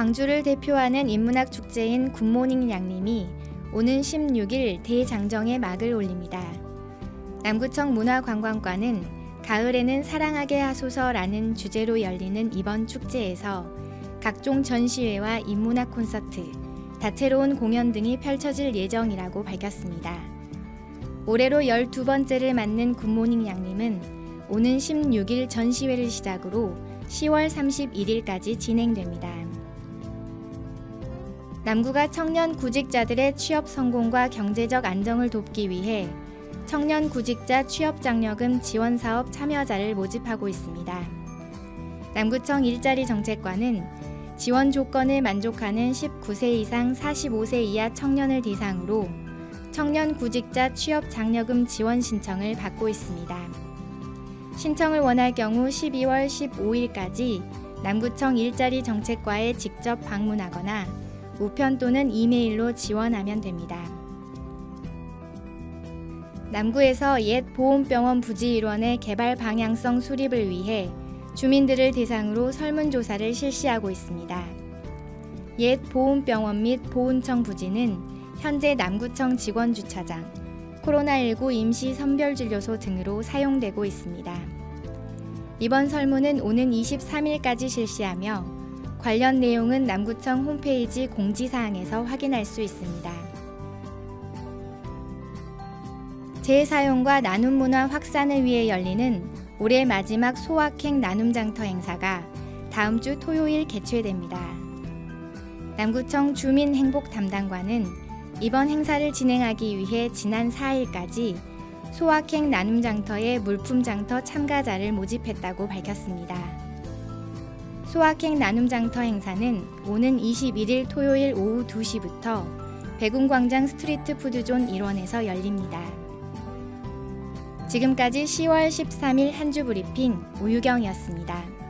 광주를 대표하는 인문학 축제인 굿모닝 양림이 오는 16일 대장정에 막을 올립니다. 남구청 문화관광과는 가을에는 사랑하게 하소서라는 주제로 열리는 이번 축제에서 각종 전시회와 인문학 콘서트, 다채로운 공연 등이 펼쳐질 예정이라고 밝혔습니다. 올해로 12번째를 맞는 굿모닝 양림은 오는 16일 전시회를 시작으로 10월 31일까지 진행됩니다. 남구가 청년 구직자들의 취업 성공과 경제적 안정을 돕기 위해 청년 구직자 취업 장려금 지원 사업 참여자를 모집하고 있습니다. 남구청 일자리 정책과는 지원 조건을 만족하는 19세 이상 45세 이하 청년을 대상으로 청년 구직자 취업 장려금 지원 신청을 받고 있습니다. 신청을 원할 경우 12월 15일까지 남구청 일자리 정책과에 직접 방문하거나 우편 또는 이메일로 지원하면 됩니다. 남구에서 옛 보훈병원 부지 일원의 개발 방향성 수립을 위해 주민들을 대상으로 설문조사를 실시하고 있습니다. 옛 보훈병원 및 보훈청 부지는 현재 남구청 직원 주차장, 코로나19 임시 선별진료소 등으로 사용되고 있습니다. 이번 설문은 오는 23일까지 실시하며 관련 내용은 남구청 홈페이지 공지사항에서 확인할 수 있습니다. 재사용과 나눔 문화 확산을 위해 열리는 올해 마지막 소확행 나눔 장터 행사가 다음 주 토요일 개최됩니다. 남구청 주민 행복 담당관은 이번 행사를 진행하기 위해 지난 4일까지 소확행 나눔 장터에 물품 장터 참가자를 모집했다고 밝혔습니다. 소확행 나눔 장터 행사는 오는 21일 토요일 오후 2시부터 백운광장 스트리트 푸드존 1원에서 열립니다. 지금까지 10월 13일 한주 브리핑 오유경이었습니다.